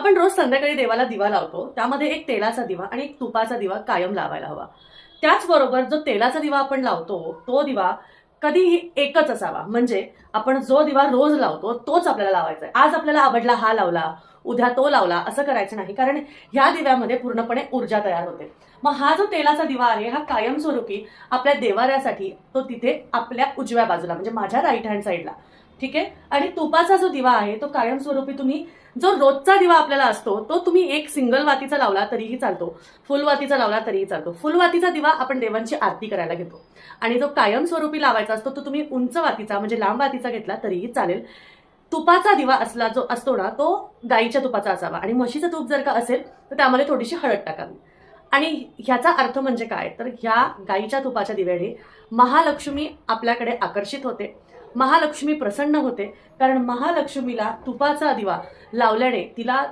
आपण रोज संध्याकाळी देवाला दिवा लावतो त्यामध्ये एक तेलाचा दिवा आणि एक तुपाचा दिवा कायम लावायला हवा. त्याचबरोबर जो तेलाचा दिवा आपण लावतो तो दिवा कधीही एकच असावा. म्हणजे आपण जो दिवा रोज लावतो तोच आपल्याला लावायचा आहे. आज आपल्याला आवडला हा लावला उद्या तो लावला असं करायचं नाही. कारण ह्या दिव्यामध्ये पूर्णपणे ऊर्जा तयार होते. मग हा जो तेलाचा दिवा आहे हा कायमस्वरूपी आपल्या देवाऱ्यासाठी तो तिथे आपल्या उजव्या बाजूला म्हणजे माझ्या राईट हँड साईडला ठीक आहे? आणि तुपाचा जो दिवा आहे तो कायमस्वरूपी तुम्ही जो रोजचा दिवा आपल्याला असतो तो तुम्ही एक सिंगल वातीचा लावला तरीही चालतो. फुलवातीचा लावला तरीही चालतो. फुलवातीचा दिवा आपण देवांची आरती करायला घेतो. आणि जो कायमस्वरूपी लावायचा असतो तो तुम्ही उंच वातीचा म्हणजे लांब वातीचा घेतला तरीही चालेल. तुपाचा दिवा असला जो असतो ना तो गाईच्या तुपाचा असावा. आणि म्हशीचं तूप जर का असेल तर त्यामध्ये थोडीशी हळद टाकावी. आणि ह्याचा अर्थ म्हणजे काय? तर ह्या गाईच्या तुपाच्या दिव्याने महालक्ष्मी आपल्याकडे आकर्षित होते. महालक्ष्मी प्रसन्न होते. कारण महालक्ष्मीला तुपाचा दिवा लावल्याने तिला